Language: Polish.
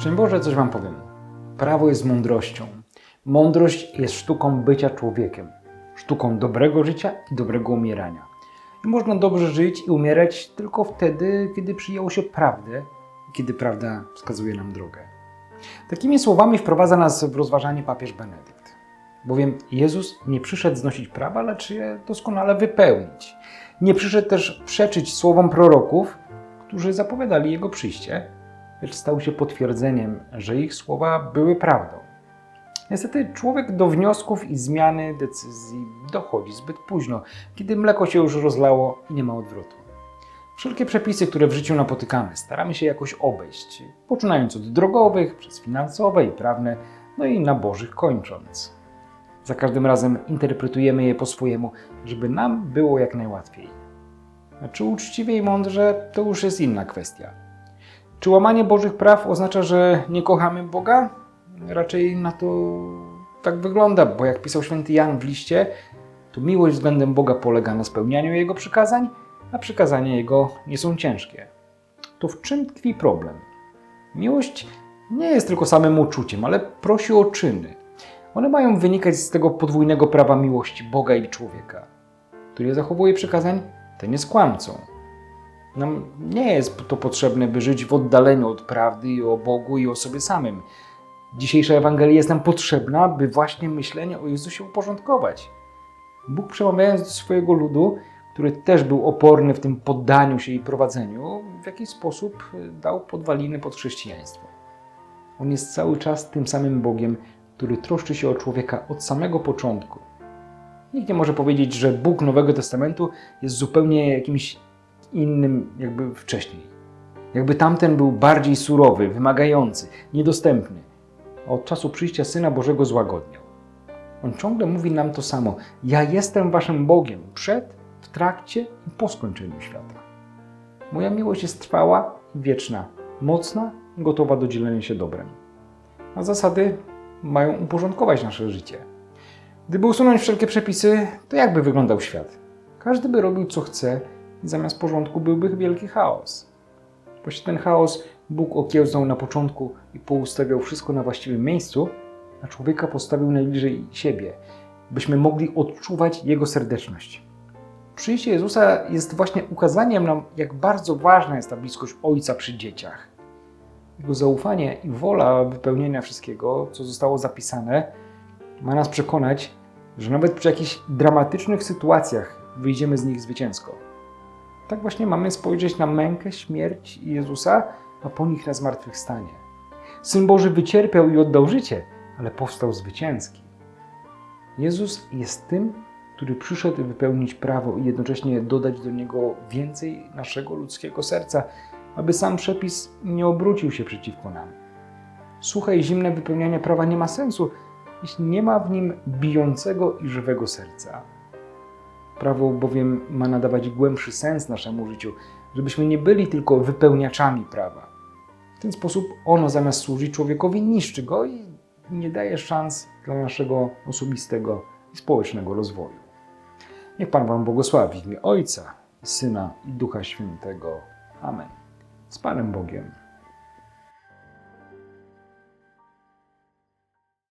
Szczęść Boże, coś Wam powiem. Prawo jest mądrością. Mądrość jest sztuką bycia człowiekiem. Sztuką dobrego życia i dobrego umierania. I można dobrze żyć i umierać tylko wtedy, kiedy przyjęło się prawdę kiedy prawda wskazuje nam drogę. Takimi słowami wprowadza nas w rozważanie papież Benedykt. Bowiem Jezus nie przyszedł znosić prawa, lecz je doskonale wypełnić. Nie przyszedł też przeczyć słowom proroków, którzy zapowiadali Jego przyjście, lecz stał się potwierdzeniem, że ich słowa były prawdą. Niestety człowiek do wniosków i zmiany decyzji dochodzi zbyt późno, kiedy mleko się już rozlało i nie ma odwrotu. Wszelkie przepisy, które w życiu napotykamy, staramy się jakoś obejść, poczynając od drogowych, przez finansowe i prawne, no i na bożych kończąc. Za każdym razem interpretujemy je po swojemu, żeby nam było jak najłatwiej. Czy uczciwie i mądrze, to już jest inna kwestia. Czy łamanie Bożych praw oznacza, że nie kochamy Boga? Raczej na to tak wygląda, bo jak pisał święty Jan w liście, to miłość względem Boga polega na spełnianiu Jego przykazań, a przykazania Jego nie są ciężkie. To w czym tkwi problem? Miłość nie jest tylko samym uczuciem, ale prosi o czyny. One mają wynikać z tego podwójnego prawa miłości Boga i człowieka. Który zachowuje przykazań, ten jest kłamcą. Nam nie jest to potrzebne, by żyć w oddaleniu od prawdy i o Bogu i o sobie samym. Dzisiejsza Ewangelia jest nam potrzebna, by właśnie myślenie o Jezusie uporządkować. Bóg przemawiając do swojego ludu, który też był oporny w tym poddaniu się i prowadzeniu, w jakiś sposób dał podwaliny pod chrześcijaństwo. On jest cały czas tym samym Bogiem, który troszczy się o człowieka od samego początku. Nikt nie może powiedzieć, że Bóg Nowego Testamentu jest zupełnie jakimś innym, jakby wcześniej. Jakby tamten był bardziej surowy, wymagający, niedostępny. A od czasu przyjścia Syna Bożego złagodniał. On ciągle mówi nam to samo. Ja jestem waszym Bogiem przed, w trakcie i po skończeniu świata. Moja miłość jest trwała i wieczna, mocna i gotowa do dzielenia się dobrem. A zasady mają uporządkować nasze życie. Gdyby usunąć wszelkie przepisy, to jakby wyglądał świat? Każdy by robił co chce i zamiast porządku byłby wielki chaos. Właśnie ten chaos Bóg okiełznał na początku i poustawiał wszystko na właściwym miejscu, a człowieka postawił najbliżej siebie, byśmy mogli odczuwać Jego serdeczność. Przyjście Jezusa jest właśnie ukazaniem nam, jak bardzo ważna jest ta bliskość Ojca przy dzieciach. Jego zaufanie i wola wypełnienia wszystkiego, co zostało zapisane, ma nas przekonać, że nawet przy jakichś dramatycznych sytuacjach wyjdziemy z nich zwycięsko. Tak właśnie mamy spojrzeć na mękę, śmierć Jezusa, a po nich na zmartwychwstanie. Syn Boży wycierpiał i oddał życie, ale powstał zwycięski. Jezus jest tym, który przyszedł wypełnić prawo i jednocześnie dodać do niego więcej naszego ludzkiego serca, aby sam przepis nie obrócił się przeciwko nam. Suche i zimne wypełnianie prawa nie ma sensu, jeśli nie ma w nim bijącego i żywego serca. Prawo bowiem ma nadawać głębszy sens naszemu życiu, żebyśmy nie byli tylko wypełniaczami prawa. W ten sposób ono zamiast służyć człowiekowi niszczy go i nie daje szans dla naszego osobistego i społecznego rozwoju. Niech Pan Wam błogosławi w imię Ojca, Syna i Ducha Świętego. Amen. Z Panem Bogiem.